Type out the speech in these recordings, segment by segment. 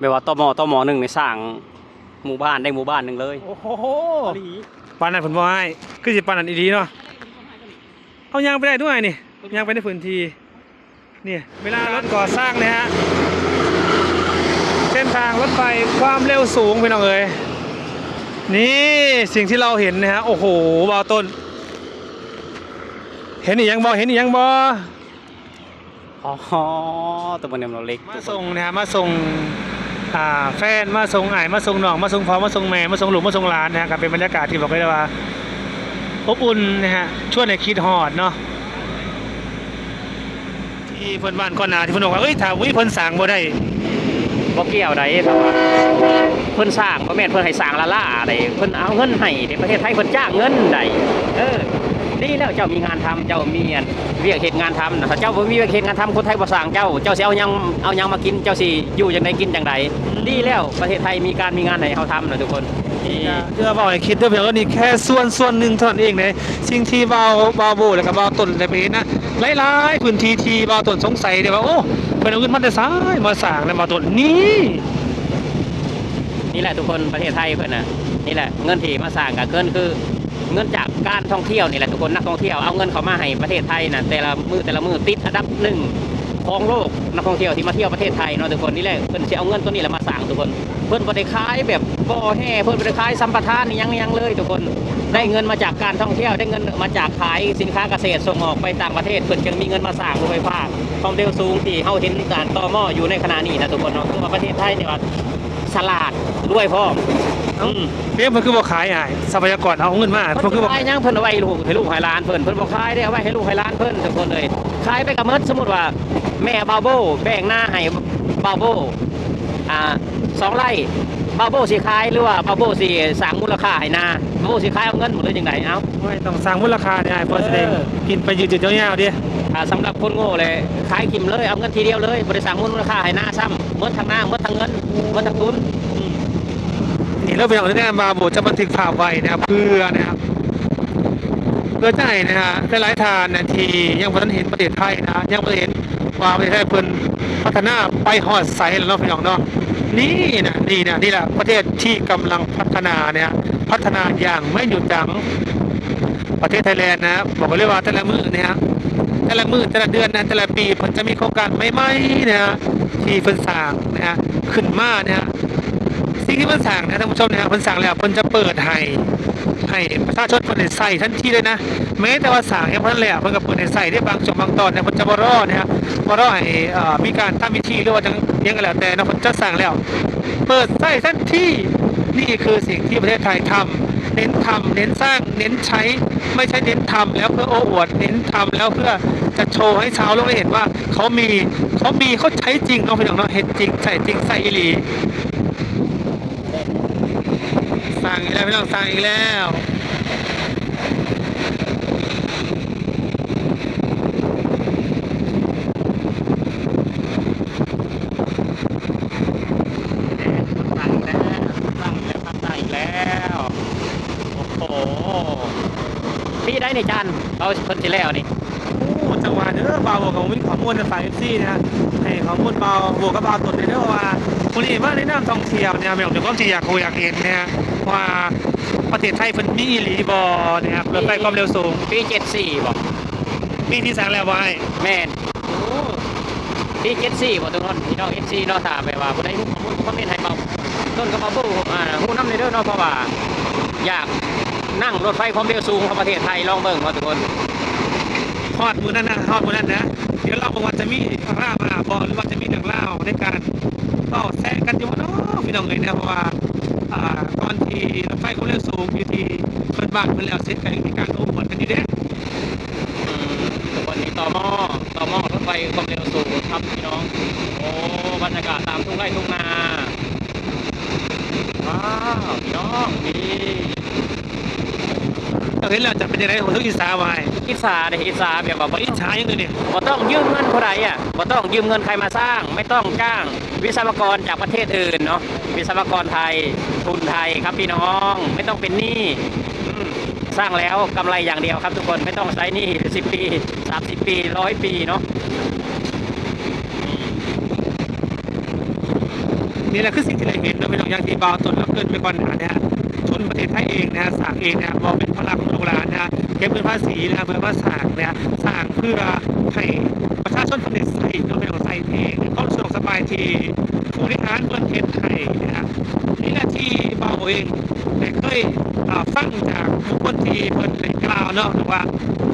แบบว่าตมตมหนึ่งในสร้างหมู่บ้านได้หมู่บ้านหนึ่งเลยโอ้โหปานนั้นผมบ่ให้คือสิปานนั้นอีดีเนาะเอายางไปได้ด้วยนี่ยางไปในพื้นที่นี่เวลารถก่อสร้างเนี่ยฮะเส้นทางรถไฟความเร็วสูงพี่น้องเอ๋ยนี่สิ่งที่เราเห็นนะฮะโอ้โหบาวต้น เห็นอีกยังบอเห็นอีกยังบออ๋อตัวบนเนี่ยเราเล็กมาส่งนะฮะมาส่งอ่า แฟนมาส่งไอ้ายมาส่งหนองมาส่งพอมาส่งแม่มาส่งหลูกมาส่งหลานนะฮะก็เป็นบรรยากาศที่บอกได้ว่าอบอุ่นนะฮะช่วยในคิดฮอดเนาะที่เพิ่นบ้านก่อนหน้าที่เพิ่นบอกว่าเอ้ยถ้าวิเพิ่นสร้างบ่ได้บ่เกี่ยวใดแต่ว่าเพิ่นสร้างบ่แม่นเพิ่นให้สร้างละล่าใดเพิ่นเอาเงินให้ในประเทศไทยเพิ่นจ้างเงินใดเออ นี่แล้วเจ้ามีงานทำเจ้ามีอันเรียกเหตุงานทำนะถ้าเจ้าบ่มีเวียกเหตุงานทำคนไทยบ่สร้างเจ้า เจ้าสิเอาหยังเอาหยังมากินเจ้าสิอยู่จังไดกินจังใดดีแล้วประเทศไทยมีการมีงานให้เฮาทำนะทุกคนนี่เพื่อบอกให้คิดเด้อเพียงว่านี่แค่ส่วนส่วนหนึ่งเท่านั้นเองเลยสิ่งที่เบาเบาโบแล้วก็เบาต้นได้ไปเห็นนะหลายๆพื้นที่ที่เบาต้นสงสัยเดี๋ยวว่าโอ้เพิ่นเอาเงินมาแต่ซ้ายมาสร้างแล้วเบาต้นนี่นี่แหละทุกคนประเทศไทยเพื่อนนะนี่แหละเงินที่มาสร้างกับเงินคือ เงินจากการท่องเที่ยวนี่แหละทุกคนนักท่องเที่ยวเอาเงินเขามาให้ประเทศไทยนะแต่ละมือแต่ละมือติดอันดับหนึ่งของโลกนักท่องเที่ยวที่มาเที่ยวประเทศไทยเนาะทุกคนนี่แหละเพื่อนจะเอาเงินตัวนี้แหละมาสร้างทุกคน เพื่อนบริขายแบบบ่อแห่เพื่อนบริขายสัมปทานนี่ยังยังเลย ทุกคนได้เงินมาจากการท่องเที่ยวได้เงินมาจากขายสินค้าเกษตรส่งออกไปต่างประเทศเพื่อนจึงมีเงินมาสร้างรถไฟฟ้าความเร็วสูงที่เฮาเห็นการต่อหม้ออยู่ในขณะนี้นะทุกคนเนาะคือว่าประเทศไทยเนี่ยว่า ฉลาดรวยพ่อมอืมเอ๊ะมันคือบ่ขายอะทรัพยากรเอาเงินมาเพิ่มันนคือบ่ขายยังเพิ่นเอาไว้ลูกให้ลูกให้หลานเพิ่นเพิ่นบ่ขายได้เอาไว้ให้ลูกให้หลานเพิ่นทุกคนเลยขายไปกับเมิดสมมุติว่า แม่บาโบแบ่งหน้าให้บาโบอ่าสองไร่บาโบสิขายหรือว่าบาโบสิสร้างมูลค่าให้นาบาโบสิขายเอาเงินหมดเลยจังไดเอ้าไม่ต้องสร้างมูลค่าเนี่ยพอแสดงเออ กินไปยืดๆยาวๆดิอ่าสำหรับคนโง่เลยขายกิมเลยเอาเงินทีเดียวเลยบ่ได้สร้างมูลค่าให้นาซ้ำ เมิดทั้งหน้าเมิดทั้งเงินเมิดทั้งทุนนี่เราไปเอาแน่มาโบจะบันทึกภาพไว้นะครับเพื่อนะครับเพื่อให้นะฮะหลายๆทานนะที่ยังบ่ทันเห็นประเทศไทยนะยังบ่ได้เห็นว่าประเทศไทยเพิ่นพัฒนาไปฮอดไสแล้วเนาะพี่น้องเนาะนี่นะนี่นะนี่แหละประเทศที่กำลังพัฒนาเนี่ยพัฒนาอย่างไม่หยุดยั้งประเทศไทยแลนด์นะบอกเลยว่าแต่ละมือเนี่ยแต่ละมือแต่ละเดือนนะแต่ละปีมันจะมีโครงการใหม่ๆนะฮะ ที่เพิ่นสร้างนะฮะขึ้นมาเนี่ยฮะสิ่งที่เพิ่นสร้างนะท่านผู้ชมนะฮะเพิ่นสร้างแล้วเพิ่นจะเปิดให้ให้ประชาชนเพิ่นได้ใส่ทันทีเลยนะแม้แต่ว่าสร้างยังบ่ทันแล้วเพิ่นก็เปิดให้ใส่ได้บางช่วงบางตอนเนี่ยเพิ่นจะบ่รอนะฮะบ่รอให้เอ่อมีการทำพิธีหรือว่าจังยังก็แล้วแต่นาะเพิ่นจะสร้างแล้ว เปิดใส่ทันทีนี่คือสิ่งที่ประเทศไทยทำ เน้นทำเน้นสร้างเน้นใช้ไม่ใช่เน้นทำแล้วเพื่อโอ้อวดเน้นทำแล้วเพื่อจะโชว์ให้ชาวโลกเห็นว่าเขามีเขามีเขาใช้จริงเนาะพี่น้องเนาเห็นจริงใส่จริงใส่อีหลีสั่งอีกแล้วพี่น้องสั่งอีกแล้ว ตั้งแล้วตั้งแล้วตั้งตั้งอีกแล้ว โอ้โห พี่ ได้ในจานเราเพิ่นสิแล้วนี่โอ้จังหวะเด้อบ่าวบอกของมีข้อมูลจากสายเอฟซีนะฮะให้ข้อมูลบ่าวบวกกับบ่าวตุนเด้อว่าคนนี้มาในนามท่องเที่ยวเนี่ยแม่ผมจะก็ที่อยากรู้อยากเห็นนะฮะว่าประเทศไทยเพิ่นมีอีหลีบ่นะครับรถไฟความเร็วสูงปีเจ็ดสี่บอกปีที่สร้างแล้วไว้แม่นปีเจ็ดสี่บอกตรงนั้นพี่น้องเอฟซีเนาะถามไปว่าบ่ได้รู้ข้อมูลคอมเมนต์ให้เบาต้นก็มาบู้อ่าฮู้นำในเด้อเนาะเพราะว่าอยาก นั่งรถไฟความเร็วสูงของประเทศไทยลองเบิ่งเนาะทุกคนฮอดมือนั้นนะฮอดมือนั้นนะ เดี๋ยวเราบอกว่าจะมีร่ามาบอหรือว่าจะมีหนังเล่าในการก็แซะกันอยู่ว่าเนาะพี่น้องเลยนะเพราะว่าอ่าตอนที่รถไฟความเร็วสูงอยู่ที่เปิดบ้านเพิ่นแล้วเสร็จกันมีการโอ้ปวดกันอยู่เด้อืมทุกคนนี้ต่อหม้อต่อหม้อรถไฟความเร็วสูงครับพี่น้อง โอ้บรรยากาศตามทุ่งไร่ทุ่งนาว้าวพี่น้องนี่ เราเห็นแล้วจะเป็นยังไงของทุกอีสานไว้อิสาเด้อิสาแบบว่าบ่อิจฉายังไงเนี่ยบ่ต้องยืมเงินใครอะบ่ต้องยืมเงินใครมาสร้าง ไม่ต้องจ้างวิศวกรจากประเทศอื่นเนาะวิศวกรไทยทุนไทยครับพี่น้องไม่ต้องเป็นหนี้อืมสร้างแล้วกำไรอย่างเดียวครับทุกคนไม่ต้องใช้หนี้10ปี30ปีร้อยปีเนาะ นี่แหละคือสิ่งที่เราเห็นเราเป็นอย่างที่บาวตนแล้วเกินไปก่อนหน้านะฮะชนประเทศไทยเองนะฮะสร้างเองนะบอกเป็นพลังของลูกลานนะฮะเก็บเงินภาษีนะฮะเพื่อมาสร้างนะฮะสร้างเพื่อให้ประชาชนคนนี้ใส่เราเป็นของใส่เองเขาสะดวกสบายที่ผู้บริหารประเทศไทยนะฮะนี่แหละที่บาวเองได้เคยฟังจากบุคคลที่เพิ่นได้กล่าวเนาะว่า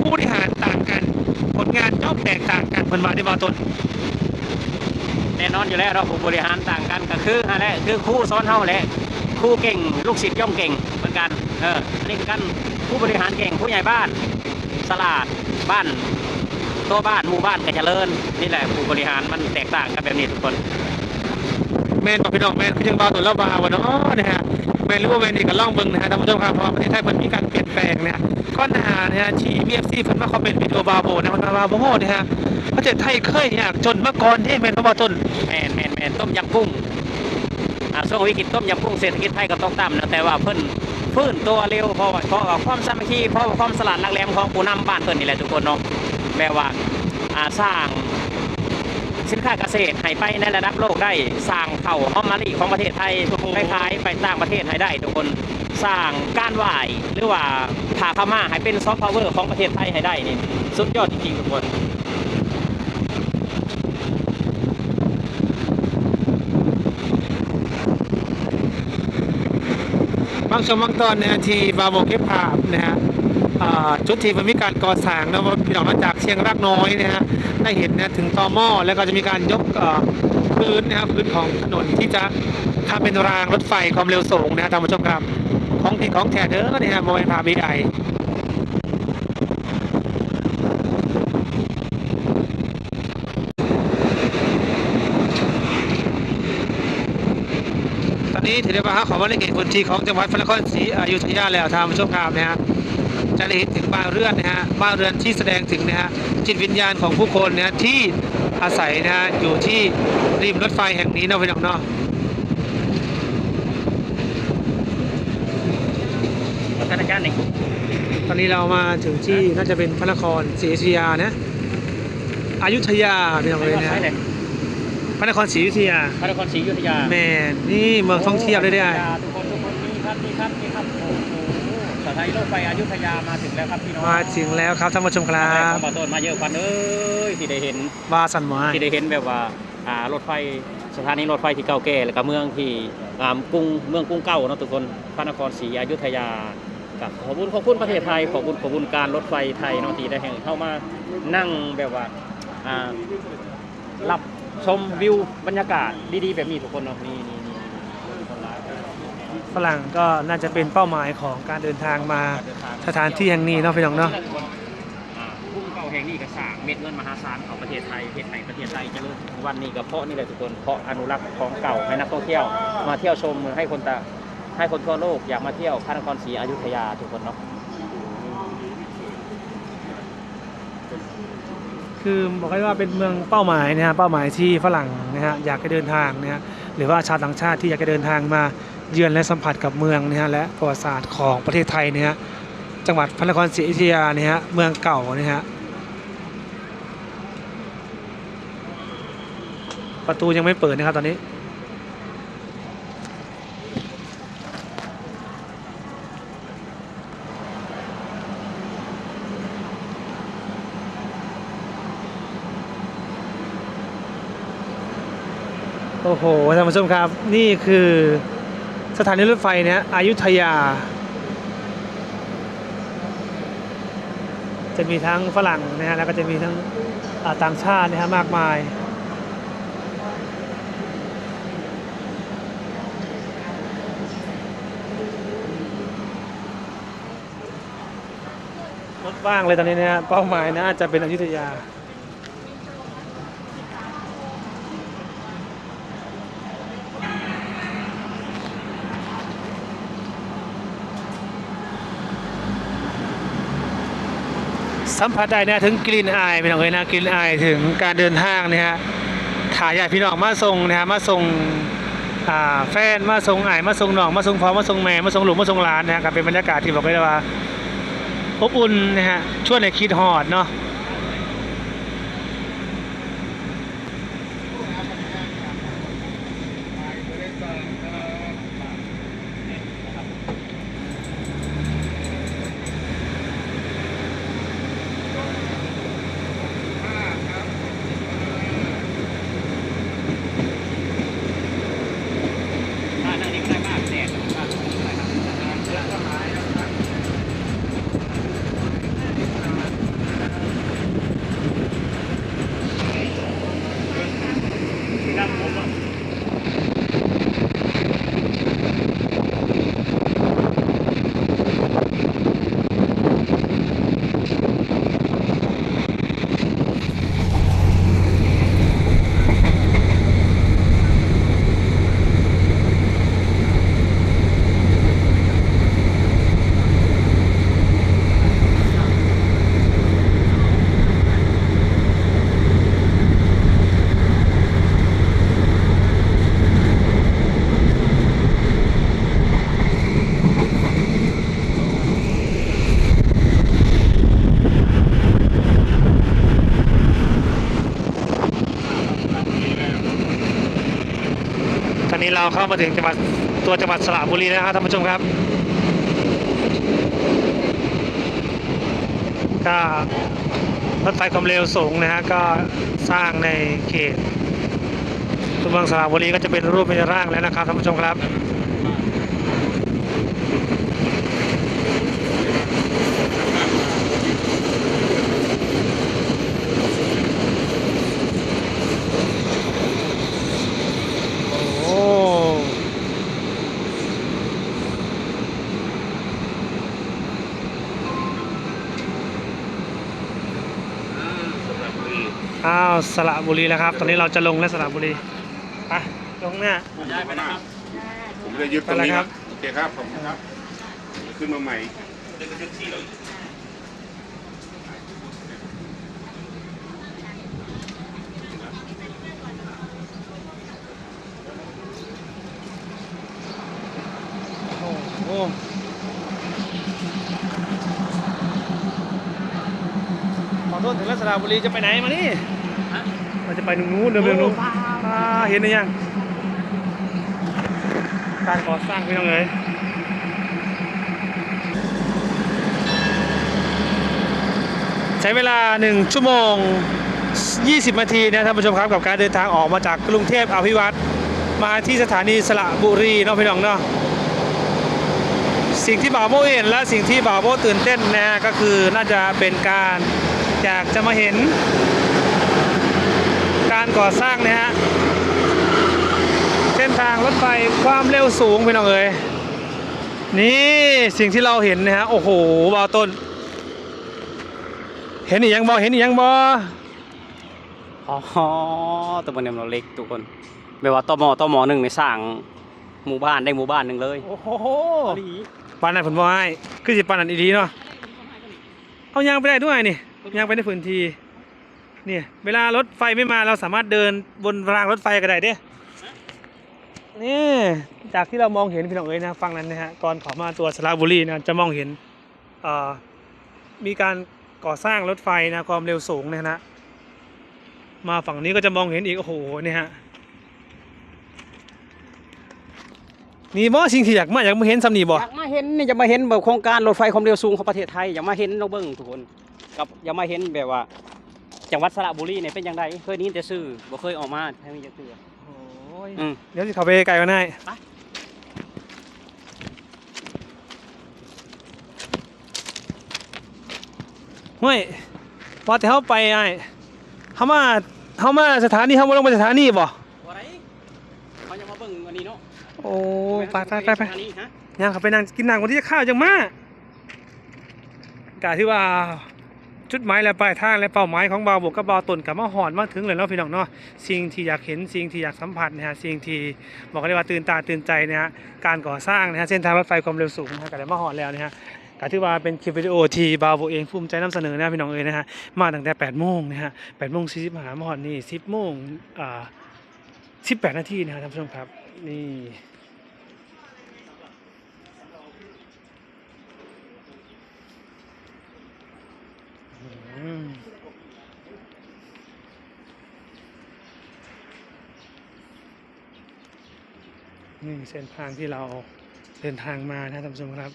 ผู้บริหารต่างกัน ผลงานย่อมแตกต่างกันเพิ่นว่าได้บาตน แน่นอนอยู่แล้วเราผู้บริหารต่างกันก็คือฮะแหละคือครูสอนเฮาแหละครูเก่ง ลูกศิษย์ย่อมเก่งเหมือนกันเอออันนี้คือกันผู้บริหารเก่งผู้ใหญ่บ้านสลาดบ้านตัวบ้านหมู่บ้านก็เจริญนี่แหละผู้บริหารมันแตกต่างกันแบบนี้ทุกคนแมนบอพี่น้องแมนคือยังบาตัวแล้วบาวะเนาะนะฮะแมนรู้ว่าแมนนี่ก็ล่องเบิงนะฮะท่านผู้ชมครับเพราะประเทศไทยมันมีการเปลี่ยนแปลงเนี่ยก้อนหนานะฮะที่มีเอฟซีเพิ่นมาคอมเมนต์วิดีโอบาโบนะมันบาโบโหนะฮะ ประเทศไทยเคยเนี่ยจนมาก่อนที่แมนมาต้นแมนแมนแมนต้มยำกุ้งอ่าช่วงวิกฤตต้มยำกุ้งเศรษฐกิจไทยก็ต้องต่ำนะแต่ว่าเพิ่นฟื้นตัวเร็วเพราะว่าเพราะว่าความสามัคคีเพราะว่าความสลัดรักแรมของผู้นำบ้านเพิ่นนี่แหละทุกคนเนาะแบบว่าอ่าสร้างสินค้าเกษตรให้ไปในระดับโลกได้ สร้างเข่าวหอมมะลิของประเทศไทยไปขายไปต่างประเทศให้ได้ ทุกคนสร้างการไหวายหรือว่าพาข้ามาให้เป็นซอฟต์พาวเวอร์ของประเทศไทยให้ได้นี่สุดยอดจริงๆทุกคน บางช่วงบางตอนเนี่ยที่บาโบเก็บภาพนะฮะจุดที่มันมีการก่อสร้างนะว่าพี่น้องมาจากเชียงรากน้อยนะฮะได้เห็นนะถึงตอหม้อแล้วก็จะมีการยกพื้นนะครับพื้นของถนนที่จะทำเป็นรางรถไฟความเร็วสูงนะฮะท่านผู้ชมครับของที่ของแท้เด้อนี่ฮะโมเมนพาบีไอ นนี้ถือได้ว่าฮะขอว่าในเขตพื้นที่ของจังหวัดพระนครศรีอยุธยาแล้วทานผู้ชมครับนะฮะจะได้เห็นถึงบ้านเรือนนะฮะบ้านเรือนที่แสดงถึงนะฮะจิตวิญญาณของผู้คนนะฮะที่อาศัยนะฮะอยู่ที่ริมรถไฟแห่งนี้นะพี่น้องเนาะท่านอารย์นี่ตอนนี้เรามาถึงที่น่าจะเป็นพระนครศรีอยุธยานะอยุธยาพี่น้องเลยนะ พระนครศรีอยุธยา พระนครศรีอยุธยาแม่นี่เมืองท่องเที่ยวเลยได้ทุกคนทุกคนนี่ครับนี่ครับนี่ครับโอ้โหสถานีรถไฟอยุธยามาถึงแล้วครับพี่น้องมาถึงแล้วครับท่านผู้ชมครับขอต้นมาเยอะกว่าเอ้ยที่ได้เห็นบาสันหมายที่ได้เห็นแบบว่าอ่ารถไฟสถานีรถไฟที่เก่าแก่แล้วก็เมืองที่อ่ากรุงเมืองกรุงเก่าเนาะทุกคนพระนครศรีอยุธยากับขอบคุณขอบคุณประเทศไทยขอบคุณขอบคุณการรถไฟไทยเนาะที่ได้ให้เข้ามานั่งแบบว่าอ่ารับ ชมวิวบรรยากาศดีๆ แบบนี้ทุกคนเนาะนี่นี่นี่นี่คนร้ายฝรั่งก็น่าจะเป็นเป้าหมายของการเดินทางมาสถานที่แห่งนี้เนาะพี่น้องเนาะอ่าพุ่งเก่าแห่งนี้ก็สร้างเม็ดเงินมหาศาลของประเทศไทยประเทศไทยประเทศไทยเจะรู้วันนี้ก็เพราะนี่แหละทุกคนเพราะอนุรักษ์ของเก่าให้นักท่องเที่ยว มาเที่ยวชมให้คนตาให้คนทั่วโลกอยากมาเที่ยวพระนครศรีอยุธยาทุกคนเนาะ คือบอกได้ว่าเป็นเมืองเป้าหมายนะฮะเป้าหมายที่ฝรั่งนะฮะอยากจะเดินทางนะฮะหรือว่าชาวต่างชาติที่อยากจะเดินทางมาเยือนและสัมผัสกับเมืองนะฮะและประวัติศาสตร์ของประเทศไทยนะฮะจังหวัดพระนครศรีอยุธยาเนี่ยฮะเมืองเก่านะฮะประตูยังไม่เปิดนะครับตอนนี้ โอ้โหท่านผู้ชมครับ นี่คือสถานีรถไฟเนี่ยอยุธยา จะมีทั้งฝรั่งนะฮะแล้วก็จะมีทั้งต่างชาตินะฮะมากมายรถว่างเลยตอนนี้นะฮะเป้าหมายนะจะเป็นอยุธยา สัมผัสได้นะถึงกลิ่นอายพี่น้องเลยนะกลิ่นอายถึงการเดินทางนะฮะถ่ายญาติพี่น้องมาส่งนะฮะมาส่งแฟนมาส่งอายมาส่งน้องมาส่งพ่อมาส่งแม่มาส่งหลุมมาส่งหลานนะฮะก็เป็นบรรยากาศที่บอกเลยว่าอบอุ่นนะฮะช่วยในคิดฮอดเนาะ เราเข้ามาถึงจังหวัดตัวจังหวัดสระบุรีนะครับท่านผู้ชมครับก็รถไฟความเร็วสูงนะฮะก็สร้างในเขตตัวเมืองสระบุรีก็จะเป็นรูปเป็นร่างแล้วนะครับท่านผู้ชมครับ อ้าวสระบุรีแล้วครับ ตอนนี้เราจะลงแล้วสระบุรีไปลงเนี่ยได้ไหมนะครับ ผมจะยึดตรงนี้ไปเลยครันะบโอเคครับผมครับ ขึ้นมาใหม่โอ้โหขอโทษถึงแล้วสระบุรีจะไปไหนมานี่ เราจะไปตรงนู้นเดินไปตรงนู้นอ่าเห็นหรือยัง การก่อสร้างพี่น้องเอ๋ยใช้เวลา 1 ชั่วโมง 20 นาทีนะท่านผู้ชมครับกับการเดินทางออกมาจากกรุงเทพอภิวัตรมาที่สถานีสระบุรีเนาะพี่น้องเนาะสิ่งที่บ่าวโมเห็นและสิ่งที่บ่าวโมตื่นเต้นนะฮะก็คือน่าจะเป็นการอยากจะมาเห็น การก่อสร้างนะฮะเส้นทางรถไฟความเร็วสูงพี่น้องเอ๋ยนี่สิ่งที่เราเห็นนะฮะโอ้โหบ่าวต้น เห็นอีกยังบ่เห็นอีกยังบ่อ๋อตัวมันเนี่ยเราเล็กทุกคนแบบว่าตมตมหนึ่งในสร้างหมู่บ้านได้หมู่บ้านหนึ่งเลยโอ้โหปานนั้นผมบอกให้คือสิปานนั้นอีดีเนาะเอายางไปได้ด้วยนี่ยางไปในพื้นที่ เนี่ยเวลารถไฟไม่มาเราสามารถเดินบนรางรถไฟก็ได้เด้นี่จากที่เรามองเห็นพี่น้องเอ๋ยนะฟังนั้นนะฮะก่อนขอมาตัวสระบุรีนะจะมองเห็นมีการก่อสร้างรถไฟนะความเร็วสูงเนยนะมาฝั่งนี้ก็จะมองเห็นอีกโอ้โหเนี่ยฮะนี่บ่สิ่งที่อยากมาอยากมาเห็นสำนีบ่อยากมาเห็นนี่จะมาเห็นแบบโครงการรถไฟความเร็วสูงของประเทศไทยอยากมาเห็นเราเบิ้งทุกคนกับอยากมาเห็นแบบว่า จังหวัดสระบุรีเนี่ยเป็นยังไงเคยได้ยินแต่ชื่อบ่เคยออกมาทางนี้จะเตือโอ้ยอืม เดี๋ยวสิเขาไปไกลกันให้ไป ห้วยพอแต่เขาไปไอ้เขามาเขามาสถานีเขาบ่ลงไปสถานีบ่ว่าไรเขาจะมาเบิ้งวันนี้เนาะโอ้ไปไปไปไป อันนี้ฮะย่างเขาไปนั่งกินนั่งวันที่จะข้าวจังมากกะที่ว่า จุดหมายและปลายทางและเป้าหมายของบาวบกกับบาวตนกับมาหอนมาถึงเลยเนาะพี่น้องเนาะสิ่งที่อยากเห็นสิ่งที่อยากสัมผัสนะฮะสิ่งที่บอกได้ว่าตื่นตาตื่นใจนะฮะการก่อสร้างนะฮะเส้นทางรถไฟความเร็วสูงนะฮะก็ได้มาหอนแล้วนะฮะกะที่ว่าเป็นคลิปวิดีโอที่บาวบกเองภูมิใจนำเสนอนะพี่น้องเอ้ยนะฮะมาตั้งแต่8โมงนะฮะ8โมง40หามาหอนนี่10โมงอ่า18 นาทีนะฮะท่านผู้ชมครับนี่ นี่เส้นทางที่เราเดินทางมานะท่านผู้ชมครับ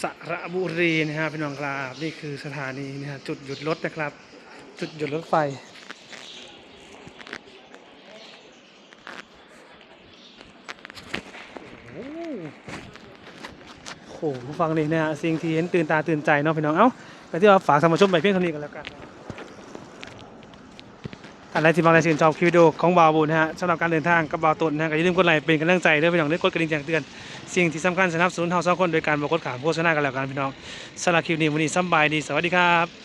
สระบุรีนะฮะพี่น้องครับนี่คือสถานีนะฮะจุดหยุดรถนะครับ จุดหยุดรถไฟโอ้โหฟังดินะฮะสิ่งที่เห็นตื่นตาตื่นใจเนาะพี่น้องเอ้าแต่ที่ว่าฝากสมาชมไปเพียงเท่านี้กันแล้วกัน อะไรที่บางอะไรชื่นชอบคลิปวิดีโอของบาวบุญนะฮะสำหรับการเดินทางกับบาวตุนนะฮะก็อย่าลืมกดไลค์เป็นกำลังใจด้วยพี่น้องด้กดกระดิ่งแจ้งเตือน สิ่งที่สำคัญสนับสนุนเราสองคนโดยการบอกกดขามโฆษณากันแล้วกันพี่น้องสำหรับคลิปนี้วันนี้สำบายดีสวัสดีครับ